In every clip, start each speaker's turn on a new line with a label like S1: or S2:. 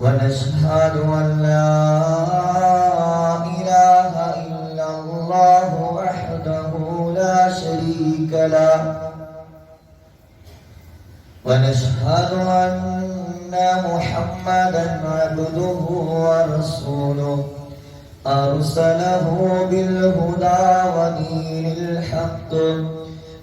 S1: ونشهد أن لا إله إلا الله وحده لا شريك له. ونشهد أن محمدا عبده ورسوله. أرسله بالهدى ودين الحق.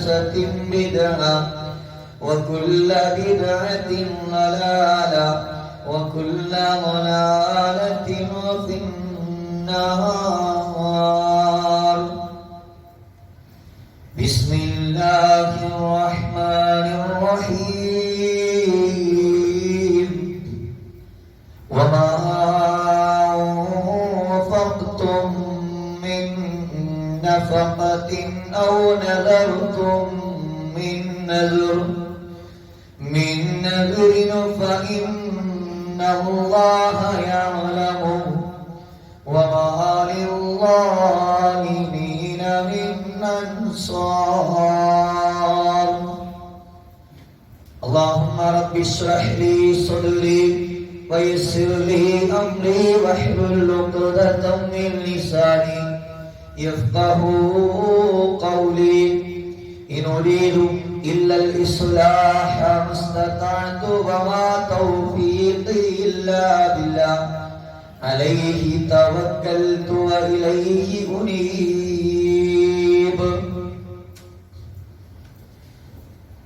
S1: محدثة بدعة وكل بدعة ضلالة وكل ضلالة في النار. بسم الله الرحمن الرحيم. أو نذرتم من نذر من نذر فإن الله يعلمه وما للظالمين من أنصار. اللهم رب اشرح لي صدري ويسر لي أمري واحلل عقدة من لساني يفقه قولي إن أريد إلا الإصلاح ما استطعت وما توفيقي إلا بالله عليه توكلت وإليه أنيب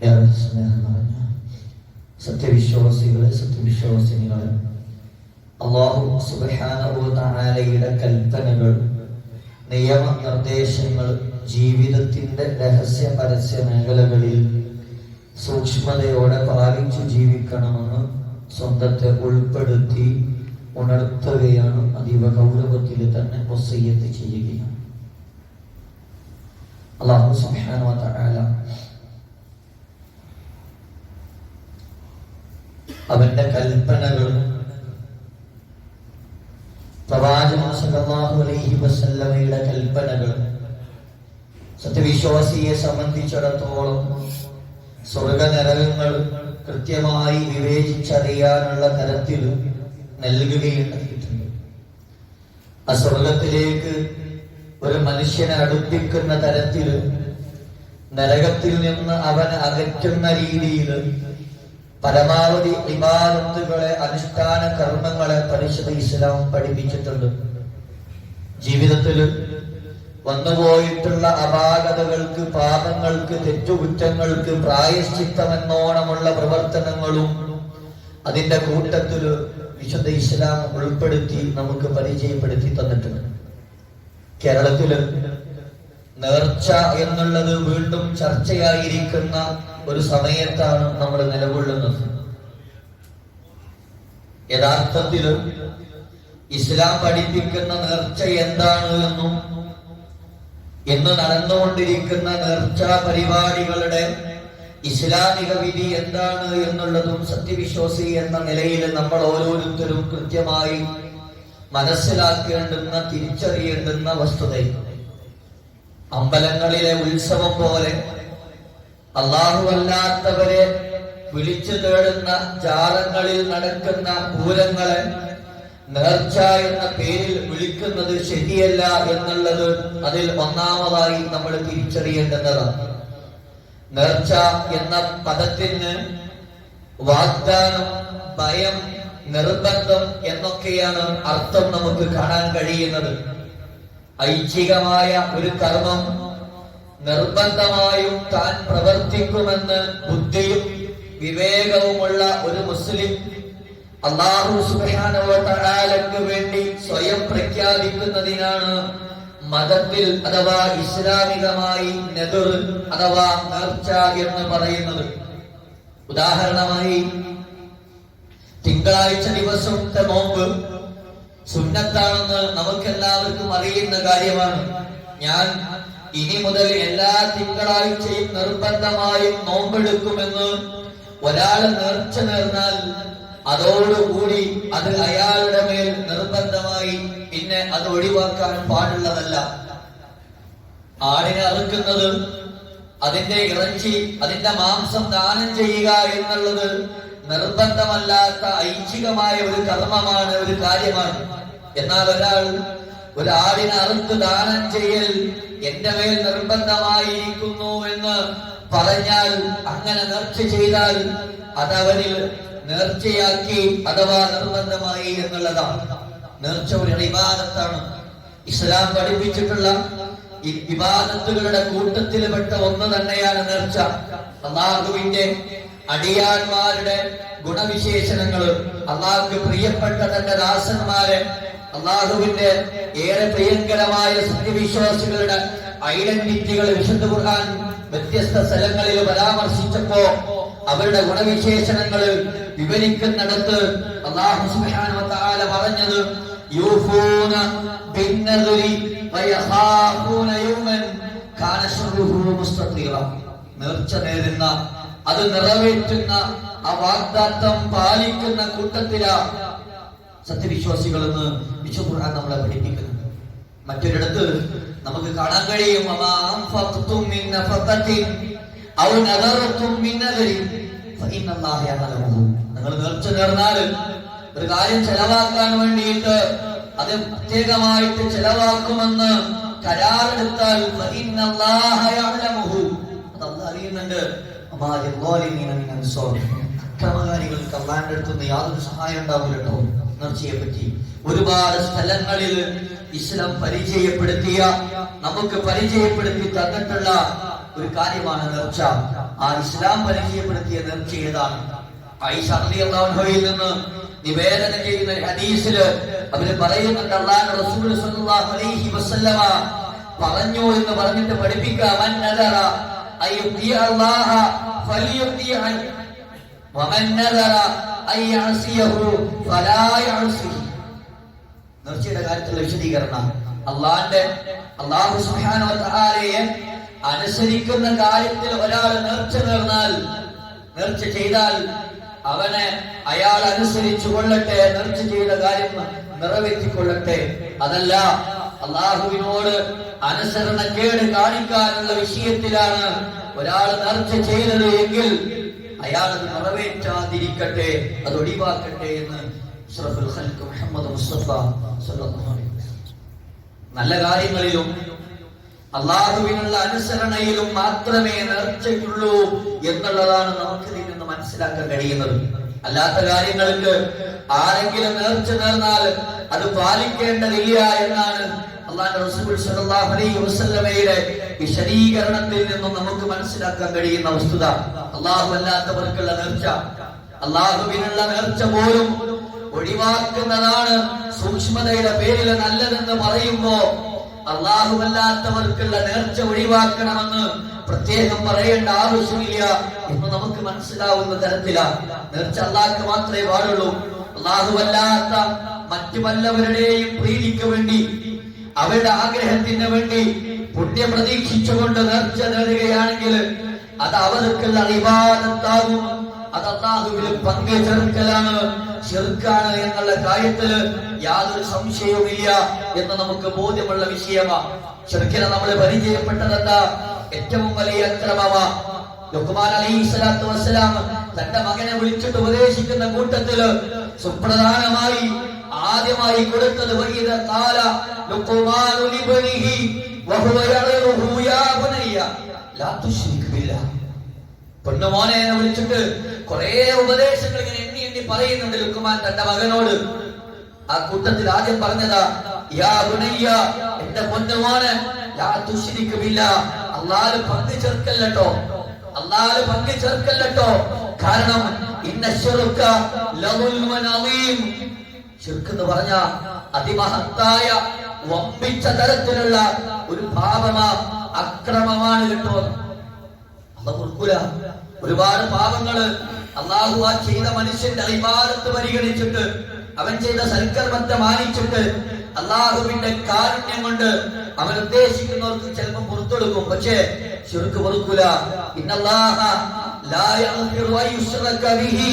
S1: ഏറെ സ്നേഹം നിറഞ്ഞ സത്യവിശ്വാസികളെ സത്യവിശ്വാസിനികളെ അള്ളാഹു സുബാനയുടെ കൽപ്പനകൾ നിയമനിർദ്ദേശങ്ങൾ ജീവിതത്തിന്റെ രഹസ്യ പരസ്യ മേഖലകളിൽ സൂക്ഷ്മതയോടെ പാലിച്ചു ജീവിക്കണമെന്ന് സ്വന്തത്തെ ഉൾപ്പെടുത്തി ഉണർത്തുകയാണ് അതീവ ഗൗരവത്തിൽ തന്നെ വസയ്യത്ത് ചെയ്യുകയാണ് അള്ളാഹു സുബ്ഹാനഹു വ തആല അവന്റെ കൽപ്പനകൾ പ്രവാചകൻ സല്ലല്ലാഹു അലൈഹി വസല്ലമയുടെ കൽപ്പനകൾ സത്യവിശ്വാസിയെ സംബന്ധിച്ചിടത്തോളം സ്വർഗനരകങ്ങൾ കൃത്യമായി വിവേചിച്ചറിയാനുള്ള തരത്തിൽ നൽകുകയുണ്ടായിട്ടുണ്ട് ആ സ്വർഗത്തിലേക്ക് ഒരു മനുഷ്യനെ അടുപ്പിക്കുന്ന തരത്തിൽ നരകത്തിൽ നിന്ന് അവനെ അകറ്റുന്ന രീതിയിൽ പരമാവധി ഇബാദത്തുകളെ അനുഷ്ഠാന കർമ്മങ്ങളെ പരിശുദ്ധ ഇസ്ലാം പഠിപ്പിച്ചിട്ടുണ്ട്. ജീവിതത്തിൽ വന്നുപോയിട്ടുള്ള അപാകതകൾക്ക് പാപങ്ങൾക്ക് തെറ്റുകുറ്റങ്ങൾക്ക് പ്രായശ്ചിത്തമെന്നോണമുള്ള പ്രവർത്തനങ്ങളും അതിന്റെ കൂട്ടത്തിൽ വിശുദ്ധ ഇസ്ലാം ഉൾപ്പെടുത്തി നമുക്ക് പരിചയപ്പെടുത്തി തന്നിട്ടുണ്ട്. കേരളത്തിൽ നേർച്ച എന്നുള്ളത് വീണ്ടും ചർച്ചയായിരിക്കുന്ന ഒരു സമയത്താണ് നമ്മൾ നിലകൊള്ളുന്നത്. യഥാർത്ഥത്തിൽ ഇസ്ലാം പഠിപ്പിക്കുന്ന നേർച്ച എന്താണ് എന്നും ഇന്ന് നടന്നുകൊണ്ടിരിക്കുന്ന നേർച്ചാ പരിപാടികളുടെ ഇസ്ലാമിക വിധി എന്താണ് എന്നുള്ളതും സത്യവിശ്വാസി എന്ന നിലയിൽ നമ്മൾ ഓരോരുത്തരും കൃത്യമായി മനസ്സിലാക്കേണ്ടുന്ന തിരിച്ചറിയേണ്ടുന്ന വസ്തുത അമ്പലങ്ങളിലെ ഉത്സവം പോലെ അള്ളാഹുവല്ലാത്തവരെ വിളിച്ചു തേടുന്ന ജാലങ്ങളിൽ നടക്കുന്ന പൂരങ്ങളെ നേർച്ച എന്ന പേരിൽ വിളിക്കുന്നത് ശരിയല്ല എന്നുള്ളത് അതിൽ ഒന്നാമതായി നമ്മൾ തിരിച്ചറിയേണ്ടതാണ് നേർച്ച എന്ന പദത്തിന് വാഗ്ദാനം ഭയം നിർബന്ധം എന്നൊക്കെയാണ് അർത്ഥം നമുക്ക് കാണാൻ കഴിയുന്നത്. ഐച്ഛികമായ ഒരു കർമ്മം നിർബന്ധമായും താൻ പ്രവർത്തിക്കുമെന്ന് ബുദ്ധിയും വിവേകവുമുള്ള ഒരു മുസ്ലിം അള്ളാഹു സുബാനക്ക് വേണ്ടി സ്വയം പ്രഖ്യാപിക്കുന്നതിനാണ് മതത്തിൽ അഥവാ ഇസ്ലാമികമായി നെതുർ അഥവാ നേർച്ച എന്ന് പറയുന്നത്. ഉദാഹരണമായി തിങ്കളാഴ്ച ദിവസത്തെ നോമ്പ് സുന്നത്താണെന്ന് നമുക്കെല്ലാവർക്കും അറിയുന്ന കാര്യമാണ്. ഞാൻ ഇനി മുതൽ എല്ലാ തിങ്കളാഴ്ചയും നിർബന്ധമായും നോമ്പെടുക്കുമെന്ന് ഒരാൾ നേർച്ച നേർന്നാൽ അതോടുകൂടി അത് അയാളുടെ മേൽ നിർബന്ധമായി പിന്നെ അത് ഒഴിവാക്കാൻ പാടുള്ളതല്ല. ആടിനെ അറുക്കുന്നത് അതിന്റെ ഇറച്ചി അതിന്റെ മാംസം ദാനം ചെയ്യുക എന്നുള്ളത് നിർബന്ധമല്ലാത്ത ഐച്ഛികമായ ഒരു കർമ്മമാണ് ഒരു കാര്യമാണ്. എന്നാൽ ഒരാൾ ഒരു ആടിനെ അറുത്ത് ദാനം ചെയ്യൽ എന്റെ മേൽ നിർബന്ധമായിരിക്കുന്നു എന്ന് പറഞ്ഞാൽ അങ്ങനെ നേർച്ച ചെയ്താൽ അതവനിൽ നേർച്ചയാക്കി അഥവാ നിർബന്ധമായി എന്നുള്ളതാണ്. നേർച്ച ഒരു ഇബാദത്താണ്. ഇസ്ലാം പഠിപ്പിച്ചിട്ടുള്ള ഈ വിവാദത്തുകളുടെ കൂട്ടത്തിൽപ്പെട്ട ഒന്ന് തന്നെയാണ് നേർച്ച. അള്ളാഹുവിന്റെ അടിയാന്മാരുടെ ഗുണവിശേഷണങ്ങൾ അള്ളാഹുക്ക് പ്രിയപ്പെട്ട തന്റെ ദാസന്മാരെ അള്ളാഹുവിന്റെ ഏറെ പ്രിയങ്കരമായ സത്യവിശ്വാസികളുടെ ഐഡന്റിറ്റികൾ വിശുദ്ധ ഖുർആൻ വ്യത്യസ്ത സ്ഥലങ്ങളിൽ പരാമർശിച്ചപ്പോ അവരുടെ ഗുണവിശേഷണങ്ങൾ വിവരിക്കുന്നിടത്ത് പറഞ്ഞത് അത് നിറവേറ്റുന്ന ആ വാഗ്ദാത്തം പാലിക്കുന്ന കൂട്ടത്തിലാ സത്യവിശ്വാസികളെന്ന് എന്ന് ഖുർആൻ നമ്മളെ പഠിപ്പിക്കുന്നത് മറ്റൊരിടത്ത് നമുക്ക് കാണാൻ കഴിയും അവൻ അൻഫഖ്തും മിൻ നഫഖത്തിൻ ഔ നദറതും മിൻ നദരിൻ ഫഇന്നല്ലാഹ യഅലമുഹു നിങ്ങൾ നേർച്ച നേർന്നാൽ ഒരു കാര്യം ചെലവാക്കാൻ വേണ്ടിയിട്ട് അത് പ്രത്യേകമായിട്ട് ചെലവാക്കുമെന്ന് യാതൊരു സഹായം ഒരുപാട് സ്ഥലങ്ങളിൽ ഇസ്ലാം പരിചയപ്പെടുത്തിയ നമുക്ക് പരിചയപ്പെടുത്തി തന്നിട്ടുള്ള ഒരു കാര്യമാണ് നേർച്ച ആ ഇസ്ലാം പരിചയപ്പെടുത്തിയ നേർച്ച ഏതാണ്? റളിയല്ലാഹുവിൽ നിന്ന് നിവേദനം ചെയ്യുന്ന ഹദീസിൽ അവർ പറയുന്നുണ്ട് അള്ളാഹു റസൂൽ സല്ലല്ലാഹു അലൈഹി വസല്ലമ പറഞ്ഞു എന്ന് പറഞ്ഞിട്ട് പഠിപ്പിക്കാം മൻ നദറ അയ്യുതി അല്ലാഹ ഫലിയുതിഅൻ വമൻ നദറ അൻ അസിയഹു ഫലാ യഅസി നേർച്ചയുടെ കാര്യത്തിലുള്ള വിശദീകരണം. അള്ളാന്റെ അള്ളാഹു സുബ്ഹാനഹു വ തആലയെ അനുസരിക്കുന്ന കാര്യത്തിൽ ഒരാൾ നേർച്ച നേർന്നാൽ നേർച്ച ചെയ്താൽ അവനെ അയാൾ അനുസരിച്ചു കൊള്ളട്ടെ നേർച്ച ചെയ്ത കാര്യം നിറവേറ്റിക്കൊള്ളട്ടെ അതല്ല അള്ളാഹുവിനോട് അനുസരണക്കേട് കാണിക്കാനുള്ള വിഷയത്തിലാണ് ഒരാൾ നേർച്ച ചെയ്തത് എങ്കിൽ അയാൾ നിറവേറ്റാതിരിക്കട്ടെ അത് ഒഴിവാക്കട്ടെ എന്ന് മുഹമ്മദ് മുസ്തഫ. നല്ല കാര്യങ്ങളിലും അള്ളാഹുവിനുള്ള അനുസരണയിലും മാത്രമേ നേർച്ചയുള്ളൂ എന്നുള്ളതാണ് നമുക്ക് മനസ്സിലാക്കാൻ കഴിയുന്നത്. അല്ലാത്ത കാര്യങ്ങൾക്ക് ആരെങ്കിലും നേർച്ച നേർന്നാൽ അത് പാലിക്കേണ്ടതില്ല എന്നാണ് അള്ളാഹു റസൂൽ അലൈഹി വസല്ലമയുടെ വിശദീകരണത്തിൽ നിന്നും നമുക്ക് മനസ്സിലാക്കാൻ കഴിയുന്ന വസ്തുത. അള്ളാഹു അല്ലാത്തവർക്കുള്ള നേർച്ച. അള്ളാഹുവിനുള്ള നേർച്ച പോലും ഒഴിവാക്കുന്നതാണ് സൂക്ഷ്മതയുടെ പേരിൽ നല്ലതെന്ന് പറയുമ്പോ അള്ളാഹുവല്ലാത്തവർക്കുള്ള നേർച്ച ഒഴിവാക്കണമെന്ന് പ്രത്യേകം പറയേണ്ട ആവശ്യമില്ല എന്ന് നമുക്ക് മനസ്സിലാവുന്ന തരത്തിലാണ്. നേർച്ച അള്ളാഹ്ക്ക് മാത്രമേ പാടുള്ളൂ. അള്ളാഹുവല്ലാത്ത മറ്റു വല്ലവരുടെയും പ്രീതിക്ക് വേണ്ടി അവരുടെ ആഗ്രഹത്തിന് വേണ്ടി പുണ്യം പ്രതീക്ഷിച്ചുകൊണ്ട് നേർച്ച നേടുകയാണെങ്കിൽ അത് അവർക്കുള്ള അറിവാദത്താകും അത് അള്ളാഹുവിൽ പങ്കു ചേർക്കലാണ് ചെറുക്കാണ് എന്നുള്ള കാര്യത്തിൽ യാതൊരു സംശയവുമില്ല എന്ന് നമുക്ക് ബോധ്യമുള്ള വിഷയമാണ് ചെറുക്കിനെ നമ്മൾ പരിചയപ്പെട്ടതെന്താ? ഏറ്റവും വലിയ അക്രമമാ. ലുക്മാൻ അലൈഹി സ്വലാത്തു വസ്സലാം തന്റെ മകനെ വിളിച്ചിട്ട് ഉപദേശിക്കുന്ന കൂട്ടത്തിൽ സുപ്രധാനമായി ആദ്യമായി കൊടുത്തത് വൈദ കാല ലുക്മാനു ലിബ്നിഹി പൊന്നുമോനെ വിളിച്ചിട്ട് കുറെ ഉപദേശങ്ങൾ ഇങ്ങനെ എണ്ണി എണ്ണി പറയുന്നുണ്ട് ലുക്കുമാൻ തന്റെ മകനോട്. ആ കൂട്ടത്തിൽ ആദ്യം പറഞ്ഞതാ യാ ഗുണയ്യ എന്റെ പൊന്നുമോനെ യാ തുഷിരിക്കുമില്ല അല്ലാഹു പങ്കു ചേർക്കല്ലോ അല്ലാഹു പങ്കു ചേർക്കല്ലോ കാരണം ഇന്ന ശുറുക്ക എന്ന് പറഞ്ഞ അതിമഹത്തായ വമ്പിച്ച തരത്തിലുള്ള ഒരു പാപമാ അക്രമമാണ് കേട്ടോ. അത് പൊറുക്കൂല ഒരുപാട് പാപങ്ങൾ അള്ളാഹു ആ ചെയ്ത മനുഷ്യന്റെ അഭിമാനത്ത് പരിഗണിച്ചിട്ട് അവൻ ചെയ്ത സൽക്കർമ്മത്തെ മാനിച്ചിട്ട് അള്ളാഹുവിന്റെ കാരുണ്യം കൊണ്ട് അവൻ ഉദ്ദേശിക്കുന്നവർക്ക് ചിലപ്പോൾ പുറത്തെടുക്കും. പക്ഷേ ശിർക്ക് പൊറുക്കൂല. ഇന്നല്ലാഹ ലാ യഗ്ഫിറു അൻ യുശ്റക ബിഹി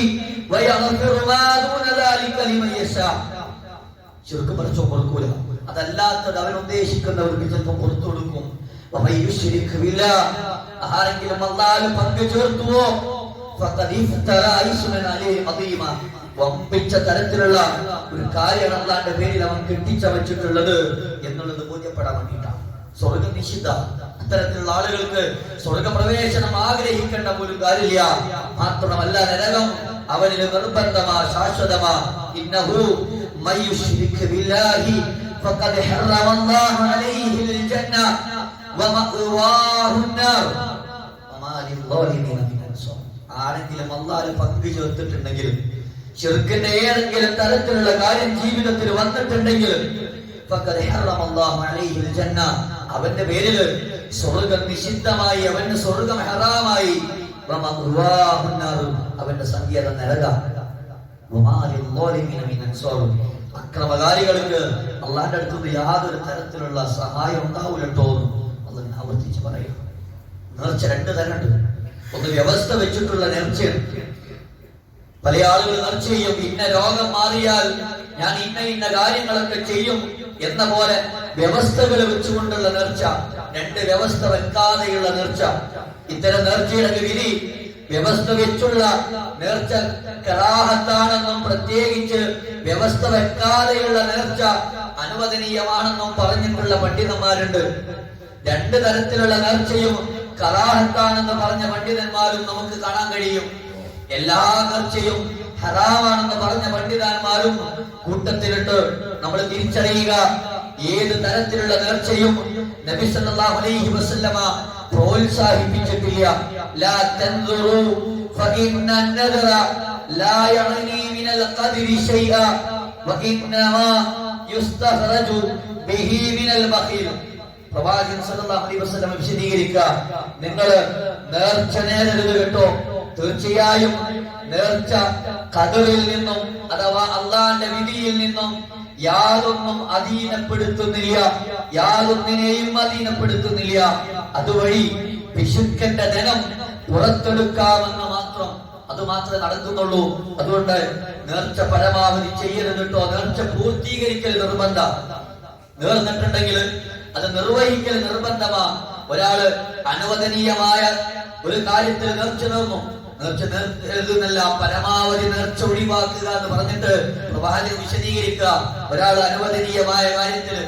S1: വയഗ്ഫിറു മാ ദൂന ദാലിക ലിമൻ യശാ. ചുരുക്കം പഠിച്ചോ കൊടുക്കൂല അതല്ലാത്തത് അവൻ ഉദ്ദേശിക്കുന്നവർക്ക് ചിലപ്പോൾ പുറത്തു കൊടുക്കും ആരെങ്കിലും അല്ലാഹു പങ്കു ചേർത്തുവോ ഫഖദ് ഇഫ്തറാ ഇസ്മൻ അലൈഹി അദീമ. വമ്പിച്ച തരത്തിലുള്ള ഒരു കാര്യമാണ് അള്ളാന്റെ പേരിൽ അവൻ കെട്ടിച്ചവച്ചിട്ടുള്ളത് എന്നുള്ളത് ബോധ്യപ്പെടാൻ വേണ്ടിയിട്ടാണ് സ്വർഗം നിഷിദ്ധ അത്തരത്തിലുള്ള ആളുകൾക്ക് സ്വർഗപ്രവേശനം ആഗ്രഹിക്കേണ്ട പോലും കാര്യമില്ല മാത്രമല്ല നരകം അവനിൽ നിർബന്ധമാ ശാശ്വതമാ ഇന്നഹു من يشرك بالله فقد حرم الله عليه الجنة ومأواه النار ആരെങ്കിലും അള്ളാൽ പങ്കു ചേർത്തിട്ടുണ്ടെങ്കിൽ ചെറുക്കന്റെ ഏതെങ്കിലും തരത്തിലുള്ള കാര്യം ജീവിതത്തിൽ വന്നിട്ടുണ്ടെങ്കിൽ അവന്റെ പേരിൽ സ്വർഗം നിഷിദ്ധമായി അവന്റെ സ്വർഗം ഹറാമായി അവന്റെ സംഗീതം നരക അക്രമകാരികൾക്ക് അള്ളാന്റെ അടുത്തുനിന്ന് യാതൊരു തരത്തിലുള്ള സഹായം ഉണ്ടാവില്ല കേട്ടോ ആവർത്തിച്ച് പറയുക നേർച്ച രണ്ട് തരണ്ട് ഒന്ന് വ്യവസ്ഥ വെച്ചിട്ടുള്ള നേർച്ചയാണ്. പല ആളുകൾ നേർച്ച ചെയ്യും ഇന്ന രോഗം മാറിയാൽ ഞാൻ ഇന്ന ഇന്ന കാര്യങ്ങളൊക്കെ ചെയ്യും എന്ന പോലെ വ്യവസ്ഥകൾ വെച്ചുകൊണ്ടുള്ള നേർച്ച രണ്ട് വ്യവസ്ഥ വെക്കാതെയുള്ള നേർച്ച. ഇത്തരം നേർച്ചയുടെ വിധി വ്യവസ്ഥ വെച്ചുള്ള നേർച്ച കറാഹത്താണെന്നും പ്രത്യേകിച്ച് വ്യവസ്ഥ വെക്കാതെയുള്ള നേർച്ച അനുവദനീയമാണെന്നും പറഞ്ഞിട്ടുള്ള പണ്ഡിതന്മാരുണ്ട്. രണ്ട് തരത്തിലുള്ള നേർച്ചയും കറാഹത്താണെന്ന് പറഞ്ഞ പണ്ഡിതന്മാരും നമുക്ക് കാണാൻ കഴിയും. എല്ലാ ചർച്ചയും ഹറാമാണെന്ന് പറഞ്ഞ പണ്ഡിതന്മാരും കൂട്ടത്തിലിട്ട് നമ്മൾ തിരിച്ചറിയുക. ഏത് തരത്തിലുള്ള നേർച്ചയും നബി സല്ലല്ലാഹു അലൈഹി വസല്ലമ പ്രോത്സാഹിപ്പിച്ചിട്ടില്ല. ലാ തൻദുറു ഫഇന്ന ലാ യഅനി ഖദ്രി ശൈഅ വഇന്നമാ യുസ്തഖ്റജു ബിഹി മിനൽ പ്രവാചകൻ സല്ലല്ലാഹു അലൈഹി വസല്ലം വിശദീകരിക്കുക. നിങ്ങൾ നേർച്ച നേരരുത് കേട്ടോ. തീർച്ചയായും നേർച്ച കതിറിൽ നിന്നും അഥവാ അള്ളാന്റെ വിധിയിൽ നിന്നും യാതൊന്നും അധീനപ്പെടുത്തുന്നില്ല. യാതൊന്നിനെയും അധീനപ്പെടുത്തുന്നില്ല. അതുവഴി പിശുക്കന്റെ ധനം പുറത്തെടുക്കാമെന്ന് മാത്രം അത് മാത്രമേ നടക്കുന്നുള്ളൂ. അതുകൊണ്ട് നേർച്ച പരമാവധി ചെയ്യരുത് കേട്ടോ. നേർച്ച പൂർത്തീകരിക്കൽ നിർബന്ധ. നേർന്നിട്ടുണ്ടെങ്കിൽ അത് നിർവഹിക്കൽ നിർബന്ധമാ. ഒരാൾ അനുവദനീയമായ ഒരു കാര്യത്തിൽ നേർച്ച നേർന്നു. നേർച്ച നേർന്നല്ല പരമാവധി നേർച്ച ഒഴിവാക്കുക എന്ന് പറഞ്ഞിട്ട് പ്രവാചകൻ വിശദീകരിക്കുക. ഒരാൾ അനുവദനീയമായ കാര്യത്തിൽ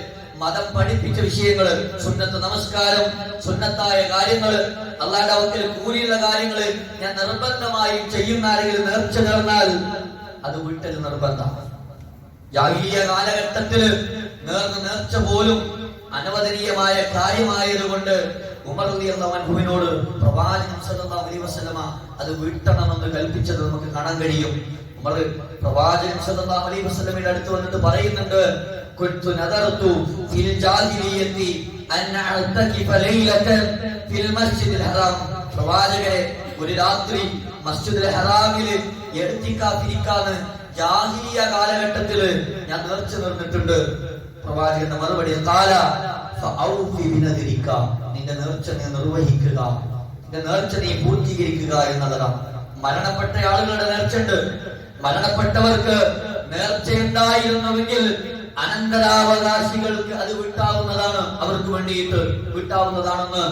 S1: മതം പഠിപ്പിച്ച വിഷയങ്ങൾ സുന്നത്ത് നമസ്കാരം സുന്നത്തായ കാര്യങ്ങൾ അള്ളാന്റെ അവത്തിൽ കൂലിയുള്ള കാര്യങ്ങൾ ഞാൻ നിർബന്ധമായി ചെയ്യുന്ന ആരെങ്കിലും നേർച്ച നേർന്നാൽ അത് വീട്ടിൽ നിർബന്ധമാണ് ജാഗീയ കാലഘട്ടത്തിൽ നേർന്ന് നേർച്ച പോലും അനവദനീയമായ കാര്യമായതുകൊണ്ട് ഉമർ അള്ളാഹുവിനോട് പ്രവാചകൻ സല്ലല്ലാഹു അലൈഹി വസല്ലമ അത് വീട്ടണമെന്ന് കൽപ്പിച്ചത് നമുക്ക് കാണാൻ കഴിയും. ഉമർ പ്രവാചകൻ സല്ലല്ലാഹു അലൈഹി വസല്ലമയുടെ അടുത്ത് വന്നിട്ട് പറയുന്നുണ്ട് ഫിൽ ഫിൽ ഹറാം പ്രവാചകരെ ഒരു രാത്രി മസ്ജിദുൽ കാലഘട്ടത്തിൽ ഞാൻ നേർച്ചു നിർന്നിട്ടുണ്ട്. പ്രവാചകന്റെ മറുപടി കാല. നിന്റെ നേർച്ച നീ നിർവഹിക്കുക നിന്റെ നേർച്ച നീ പൂർത്തീകരിക്കുക എന്നതാണ് മരണപ്പെട്ട ആളുകളുടെ നേർച്ചയുണ്ട് മരണപ്പെട്ടവർക്ക് നേർച്ചയുണ്ടായിരുന്നുവെങ്കിൽ അനന്തരാവകാശികൾക്ക് അത് വിട്ടാവുന്നതാണ് അവർക്ക് വേണ്ടിയിട്ട് വിട്ടാവുന്നതാണെന്ന്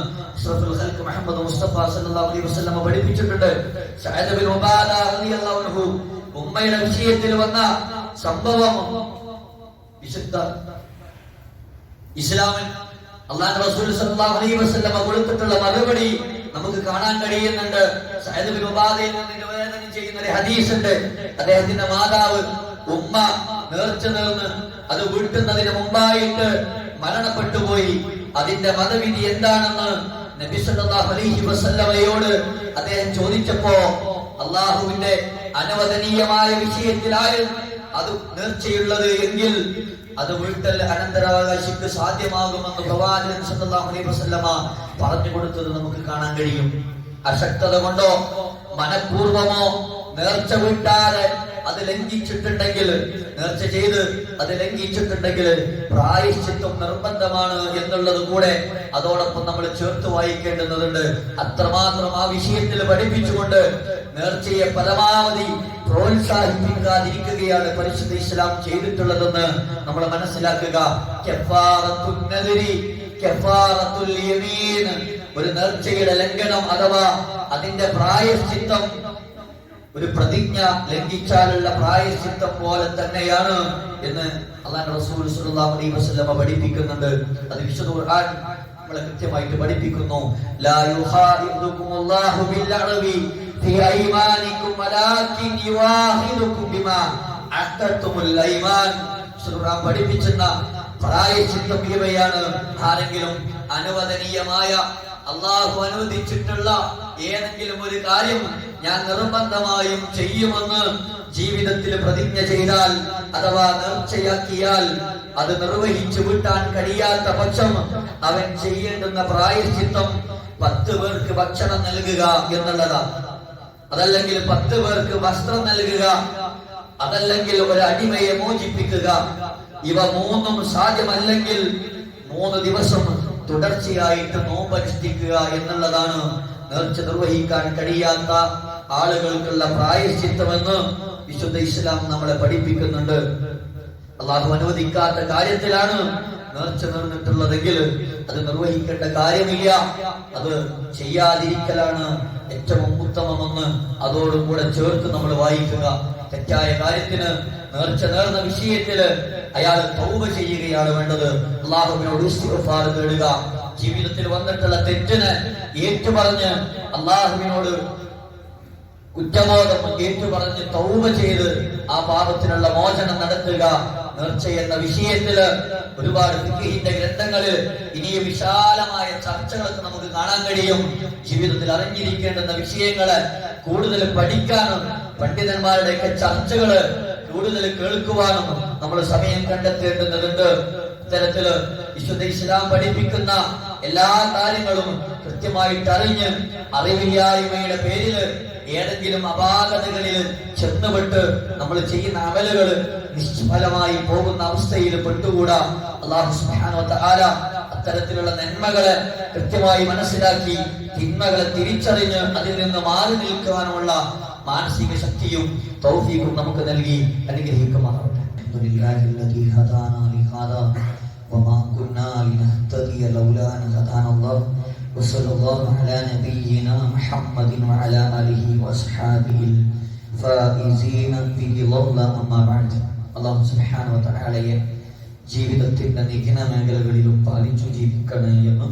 S1: മുഹമ്മദ് മുസ്തഫ സല്ലല്ലാഹു അലൈഹി പഠിപ്പിച്ചിട്ടുണ്ട് റളിയല്ലാഹു അൻഹു ഉമ്മയുടെ വിഷയത്തിൽ വന്ന സംഭവം വിശുദ്ധ ഇസ്ലാമിൽ അള്ളാഹു റസൂൽ സല്ലല്ലാഹു അലൈഹി കൊടുത്തിട്ടുള്ള മറുപടി നമുക്ക് കാണാൻ കഴിയുന്നുണ്ട്. സഅദ് നിന്ന് ചെയ്യുന്ന അദ്ദേഹത്തിന്റെ മാതാവ് ഉമ്മ നേർച്ച നേർന്ന് അത് വീട്ടുന്നതിന് മുമ്പായിട്ട് മരണപ്പെട്ടുപോയി. അതിന്റെ മതവിധി എന്താണെന്ന് നബി സല്ലല്ലാഹു അലൈഹി വസല്ലമയോട് അദ്ദേഹം ചോദിച്ചപ്പോ അള്ളാഹുവിന്റെ അനവദനീയമായ വിഷയത്തിലായിരുന്നു അത് നേർച്ചയുള്ളത് എങ്കിൽ അത് വീട്ടൽ അനന്തരാവകാശിക്ക് സാധ്യമാകുമെന്ന് പ്രവാചകൻ സല്ലല്ലാഹു വസല്ലമ പറഞ്ഞു കൊടുത്തത് നമുക്ക് കാണാൻ കഴിയും. അശക്തത കൊണ്ടോ മനഃപൂർവമോ നേർച്ച വിട്ടാതെ അത് ലംഘിച്ചിട്ടുണ്ടെങ്കിൽ നേർച്ച ചെയ്ത് അത് ലംഘിച്ചിട്ടുണ്ടെങ്കിൽ പ്രായശ്ചിത്വം നിർബന്ധമാണ് എന്നുള്ളത് കൂടെ അതോടൊപ്പം നമ്മൾ ചേർത്ത് വായിക്കേണ്ടതുണ്ട് അത്രമാത്രം ആ വിഷയത്തിൽ പഠിപ്പിച്ചുകൊണ്ട് നേർച്ചയെ പരമാവധി പ്രോത്സാഹിപ്പിക്കാതിരിക്കുകയാണ് പരിശുദ്ധ ഇസ്ലാം ചെയ്തിട്ടുള്ളതെന്ന് നമ്മൾ മനസ്സിലാക്കുക. ഒരു നേർച്ചയുടെ ലംഘനം അഥവാ അതിന്റെ പ്രായശ്ചിത്തം ഒരു പ്രതിജ്ഞ ലംഘിച്ചാലുള്ള പ്രായശ്ചിത്തം പോലെ തന്നെയാണ് എന്ന് അള്ളാഹു റസൂൽ അലൈഹി പഠിപ്പിക്കുന്നുണ്ട്. അത് വിശുദ്ധ ഖുർആൻ നമ്മളെ കൃത്യമായിട്ട് പഠിപ്പിക്കുന്നു. ലാ ബിൽ ഖുർആൻ പഠിപ്പിച്ചെന്ന പ്രായശ്ചിത്തം ഇവയാണ്. ആരെങ്കിലും അനുവദനീയമായ അള്ളാഹു അനുവദിച്ചിട്ടുള്ള ഏതെങ്കിലും ഒരു കാര്യം ഞാൻ നിർബന്ധമായും ചെയ്യുമെന്ന് ജീവിതത്തിൽ പ്രതിജ്ഞ ചെയ്താൽ അഥവാ നേർച്ചയാക്കിയാൽ അത് നിർവഹിച്ചു വിട്ടാൻ കഴിയാത്ത പക്ഷം അവൻ ചെയ്യേണ്ടുന്ന പ്രായശ്ചിത്തം പത്ത് പേർക്ക് ഭക്ഷണം നൽകുക എന്നുള്ളതാണ്. അതല്ലെങ്കിൽ പത്ത് പേർക്ക് വസ്ത്രം നൽകുക. അതല്ലെങ്കിൽ ഒരു അടിമയെ മോചിപ്പിക്കുക. ഇവ മൂന്നും സാധ്യമല്ലെങ്കിൽ മൂന്ന് ദിവസം തുടർച്ചയായിട്ട് നോമ്പനുഷ്ഠിക്കുക എന്നുള്ളതാണ് നേർച്ച നിർവഹിക്കാൻ കഴിയാത്ത ആളുകൾക്കുള്ള പ്രായശ്ചിത്തമെന്ന് വിശുദ്ധ ഇസ്ലാം നമ്മളെ പഠിപ്പിക്കുന്നുണ്ട്. അള്ളാഹു അനുവദിക്കാത്ത കാര്യത്തിലാണ് നേർച്ച നിർന്നിട്ടുള്ളതെങ്കിൽ അത് നിർവഹിക്കേണ്ട കാര്യമില്ല. അത് ചെയ്യാതിരിക്കലാണ് ഏറ്റവും ഉത്തമമെന്ന് അതോടുകൂടെ ചേർത്ത് നമ്മൾ വായിക്കുക. തെറ്റായ കാര്യത്തിന് നേർച്ച നേർന്ന വിഷയത്തിൽ അയാൾ തൗബ ചെയ്യുകയാണ് വേണ്ടത്. അള്ളാഹുവിനോട് ഇസ്തിഗ്ഫാർ തേടുക. ജീവിതത്തിൽ വന്നിട്ടുള്ള തെറ്റിന് ഏറ്റുപറഞ്ഞ് അള്ളാഹുവിനോട് കുറ്റബോധം ഏറ്റുപറഞ്ഞ് തൗബ ചെയ്ത് ആ പാപത്തിനുള്ള മോചനം നടത്തുക. നേർച്ച എന്ന വിഷയത്തിൽ ഒരുപാട് ഫിഖഹിന്റെ ഗ്രന്ഥങ്ങളിൽ ഇനിയും വിശാലമായ ചർച്ചകളൊക്കെ നമുക്ക് കാണാൻ കഴിയും. ജീവിതത്തിൽ അറിഞ്ഞിരിക്കേണ്ടുന്ന വിഷയങ്ങൾ കൂടുതൽ പഠിക്കാനും പണ്ഡിതന്മാരുടെയൊക്കെ ചർച്ചകൾ കൂടുതൽ കേൾക്കുവാനും നമ്മൾ സമയം കണ്ടെത്തേണ്ടുന്നതുണ്ട്. ഇത്തരത്തിൽ വിശുദ്ധ ഇസ്ലാം പഠിപ്പിക്കുന്ന എല്ലാ കാര്യങ്ങളും കൃത്യമായിട്ട് അറിഞ്ഞ് അറിവില്ലായ്മയുടെ പേരിൽ ഏതെങ്കിലും അപാകതകളിൽ ചെന്നുപെട്ട് നമ്മൾ ചെയ്യുന്ന അമലുകൾ നിഷ്ഫലമായി പോകുന്ന അവസ്ഥയിൽ പെട്ടുകൂടാ അള്ളാഹു സുബ്ഹാനഹു വ തആല അത്തരത്തിലുള്ള നന്മകളെ കൃത്യമായി മനസ്സിലാക്കി തിന്മകളെ തിരിച്ചറിഞ്ഞ് അതിൽ നിന്ന് മാറി നിൽക്കുവാനുമുള്ള മാനസിക ശക്തിയും തൗഫീഖും നമുക്ക് നൽകി അനുഗ്രഹിക്കുമാറാവട്ടെ അൽഹംദുലില്ലാഹി الذي هدانا لهذا وما كنا لنهتدي لولا أن هدانا الله وصلى الله على نبينا محمد وعلى آله وأصحابه الفائزين به الله أما بعد الله سبحانه وتعالى ജീവിതത്തിന്റെ നിഘന മേഖലകളിലും പാലിച്ചു ജീവിക്കണേ എന്ന്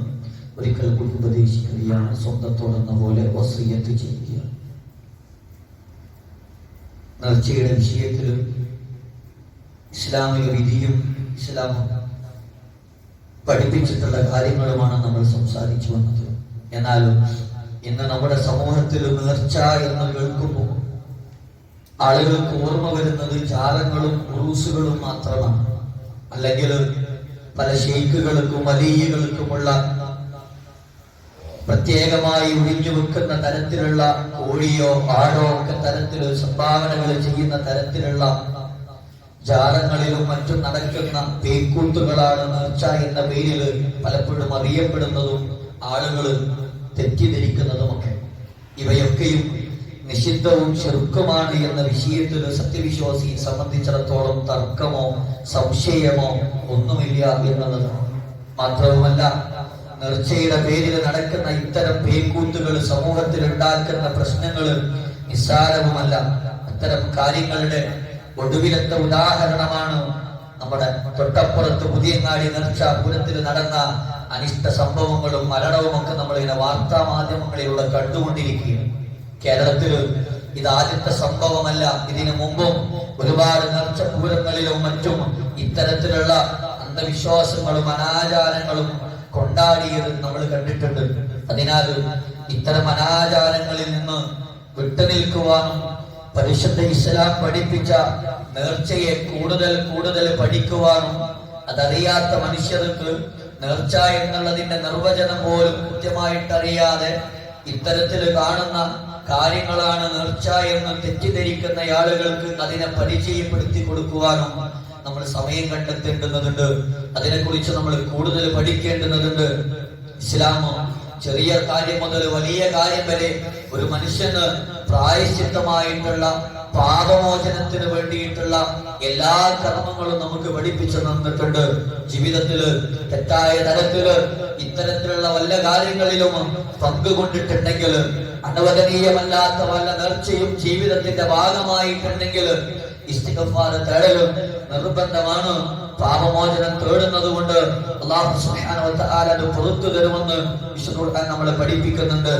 S1: ഒരിക്കൽ കൂടി ഉപദേശിക്കുകയാണ് സ്വന്തത്തോടെന്ന പോലെ വസീയത്ത് ചെയ്യുകയാണ് നേർച്ചയുടെ വിഷയത്തിൽ ഇസ്ലാമിക വിധിയും ഇസ്ലാം പഠിപ്പിച്ചിട്ടുള്ള കാര്യങ്ങളുമാണ് നമ്മൾ സംസാരിച്ചു വന്നത്. എന്നാലും ഇന്ന് നമ്മുടെ സമൂഹത്തിൽ നേർച്ച എന്ന് കേൾക്കുമ്പോൾ ആളുകൾക്ക് ഓർമ്മ വരുന്നത് ജാലങ്ങളും ഉറൂസുകളും മാത്രമാണ്. അല്ലെങ്കിൽ പല ഷെയ്ക്കുകൾക്കും വലിയകൾക്കുമുള്ള പ്രത്യേകമായി ഒഴിഞ്ഞു വെക്കുന്ന തരത്തിലുള്ള കോഴിയോ ആടോ ഒക്കെ തരത്തിൽ സംഭാവനകൾ ചെയ്യുന്ന തരത്തിലുള്ള ജാലങ്ങളിലും മറ്റും നടക്കുന്ന തേക്കൂത്തുകളാണ് നേർച്ച എന്ന പേരിൽ പലപ്പോഴും അറിയപ്പെടുന്നതും ആളുകൾ തെറ്റിദ്ധരിക്കുന്നതുമൊക്കെ. ഇവയൊക്കെയും നിഷിദ്ധവും ചെറുക്കുമാണ് എന്ന വിഷയത്തിൽ സത്യവിശ്വാസിയെ സംബന്ധിച്ചിടത്തോളം തർക്കമോ സംശയമോ ഒന്നുമില്ല എന്നുള്ളതാണ് മാത്രവുമല്ല നേർച്ചയുടെ പേരിൽ നടക്കുന്ന ഇത്തരം പേക്കൂത്തുകൾ സമൂഹത്തിൽ ഉണ്ടാക്കുന്ന പ്രശ്നങ്ങൾ നിസ്സാരവുമല്ല. അത്തരം കാര്യങ്ങളുടെ ഒടുവിലത്തെ ഉദാഹരണമാണ് നമ്മുടെ തൊട്ടപ്പുറത്ത് പുതിയങ്ങാടി നിറച്ച പൂരത്തിൽ നടന്ന അനിഷ്ട സംഭവങ്ങളും മരണവും ഒക്കെ നമ്മൾ ഇങ്ങനെ വാർത്താ മാധ്യമങ്ങളിലൂടെ കണ്ടുകൊണ്ടിരിക്കുകയാണ്. കേരളത്തിൽ ഇത് ആദ്യത്തെ സംഭവമല്ല. ഇതിനു മുമ്പും ഒരുപാട് നേർച്ച പൂരങ്ങളിലും മറ്റും ഇത്തരത്തിലുള്ള അന്ധവിശ്വാസങ്ങളും അനാചാരങ്ങളും കൊണ്ടാടിയത് നമ്മൾ കണ്ടിട്ടുണ്ട്. അതിനാൽ ഇത്തരം അനാചാരങ്ങളിൽ നിന്ന് വിട്ടുനിൽക്കുവാനും പരിശുദ്ധ ഇസ്ലാം പഠിപ്പിച്ച നേർച്ചയെ കൂടുതൽ കൂടുതൽ പഠിക്കുവാനും അതറിയാത്ത മനുഷ്യർക്ക് നേർച്ച എന്നുള്ളതിന്റെ നിർവചനം പോലും കൃത്യമായിട്ട് അറിയാതെ ഇത്തരത്തിൽ കാണുന്ന കാര്യങ്ങളാണ് നേർച്ച എന്ന് തെറ്റിദ്ധരിക്കുന്ന ആളുകൾക്ക് അതിനെ പരിചയപ്പെടുത്തി കൊടുക്കുവാനും നമ്മൾ സമയം കണ്ടെത്തേണ്ടുന്നതുണ്ട് അതിനെക്കുറിച്ച് നമ്മൾ കൂടുതൽ പഠിക്കേണ്ടുന്നതുണ്ട് ഇസ്ലാം ചെറിയ കാര്യം മുതൽ വലിയ കാര്യം വരെ ഒരു മനുഷ്യന് പ്രായശ്ചിത്തമായിട്ടുള്ള പാപമോചനത്തിന് വേണ്ടിയിട്ടുള്ള എല്ലാ കർമ്മങ്ങളും നമുക്ക് പഠിപ്പിച്ചു തന്നിട്ടുണ്ട്. ജീവിതത്തിൽ തെറ്റായ തരത്തിൽ ഇത്തരത്തിലുള്ള വല്ല കാര്യങ്ങളിലും പങ്കുകൊണ്ടിട്ടുണ്ടെങ്കിൽ അനവദനീയമല്ലാത്ത വല്ല നേർച്ചയും ജീവിതത്തിന്റെ ഭാഗമായിട്ടുണ്ടെങ്കിൽ ഇസ്തിഗഫാർ തേടലും നിർബന്ധമാണ്. പാപമോചനം തേടുന്നത് കൊണ്ട് അള്ളാഹു അത് പുറത്തു തരുമെന്ന് വിശുദ്ധ ഖുർആൻ നമ്മളെ പഠിപ്പിക്കുന്നുണ്ട്.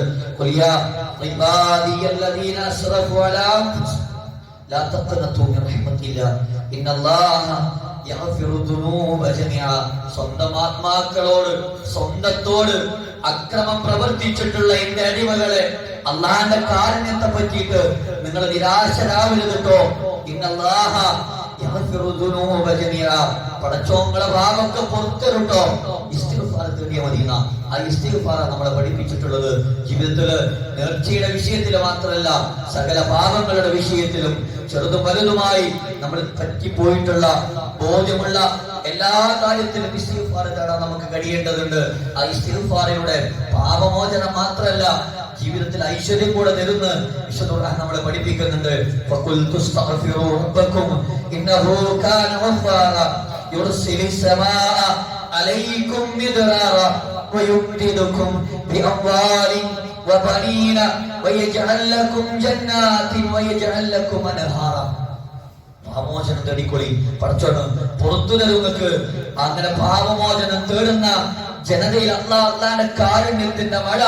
S1: അലാ അൻഫുസിഹിം ലാ തഖ്നതു മിൻ റഹ്മത്തില്ലാ. ഇന്നല്ലാഹ യഗ്ഫിറു ദുനൂബ ജമീഅ. സ്വന്തം ആത്മാക്കളോട് സ്വന്തത്തോട് അക്രമം പ്രവർത്തിച്ചിട്ടുള്ള എന്റെ അടിമകളെ അള്ളാന്റെ കാരുണ്യത്തെ പറ്റിയിട്ട് നിങ്ങൾ നിരാശരാവരുത് കേട്ടോ ഇന്നല്ലാഹ പടച്ചോങ്ങളെ ഭാഗമൊക്കെ പുറത്തരുട്ടോ. ഇസ്തിഗ്ഫാർ തേടിയ ആ ഇസ്തിഗ്ഫാർ നമ്മളെ പഠിപ്പിച്ചിട്ടുള്ളത്. ജീവിതത്തിൽ നേർച്ചയുടെ വിഷയത്തിൽ മാത്രമല്ല സകല പാപങ്ങളുടെ വിഷയത്തിലും ചെറുതും വലുതുമായി നമ്മൾ പറ്റിപ്പോയിട്ടുള്ള ബോധ്യമുള്ള എല്ലാ കാര്യത്തിലും ഇസ്തിഗ്ഫാർ തേടാൻ നമുക്ക് കഴിയേണ്ടതുണ്ട്. ആ ഇസ്തിഗ്ഫാറിലൂടെ പാപമോചനം മാത്രമല്ല ജീവിതത്തിൽ ഐശ്വര്യം കൂടെ തരുന്ന് വിശുദ്ധ ഖുർആൻ നമ്മളെ പഠിപ്പിക്കുന്നുണ്ട്. ഇന്നഹു കാന അലൈക്കും പാപമോചനം തേടിക്കൊളി പടച്ചോണ് പുറത്തു അങ്ങനെ പാപമോചനം തേടുന്ന ജനതയിൽ അള്ളാഹ് അള്ളാന്റെ കാരുണ്യത്തിന്റെ മഴ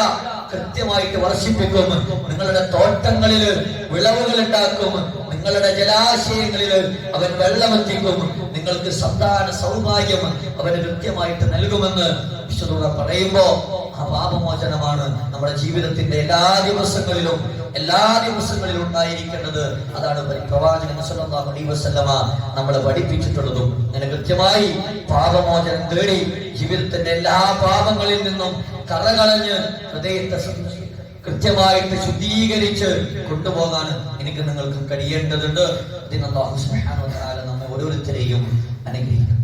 S1: കൃത്യമായിട്ട് വർഷിപ്പിക്കും. നിങ്ങളുടെ തോട്ടങ്ങളിൽ വിളവുകൾ ഉണ്ടാക്കും നിങ്ങളുടെ ജലാശയങ്ങളിൽ അവൻ വെള്ളമെത്തിക്കും. നിങ്ങൾക്ക് സന്താന സൗഭാഗ്യം അവന് കൃത്യമായിട്ട് നൽകുമെന്ന് വിശുദ്ധ പറയുമ്പോ പാപമോചനമാണ് നമ്മുടെ ജീവിതത്തിന്റെ എല്ലാ ദിവസങ്ങളിലും എല്ലാ ദിവസങ്ങളിലും ഉണ്ടായിരിക്കേണ്ടത്. അതാണ് പരി- പ്രവാചകൻ വസല്ലമ നമ്മളെ പഠിപ്പിച്ചിട്ടുള്ളതും. അങ്ങനെ കൃത്യമായി പാപമോചനം തേടി ജീവിതത്തിന്റെ എല്ലാ പാപങ്ങളിൽ നിന്നും കറകളഞ്ഞ് ഹൃദയത്തെ കൃത്യമായിട്ട് ശുദ്ധീകരിച്ച് കൊണ്ടുപോകാൻ എനിക്ക് നിങ്ങൾക്ക് കഴിയേണ്ടതുണ്ട്. അതിനുള്ള നമ്മെ ഓരോരുത്തരെയും അനുഗ്രഹിക്കും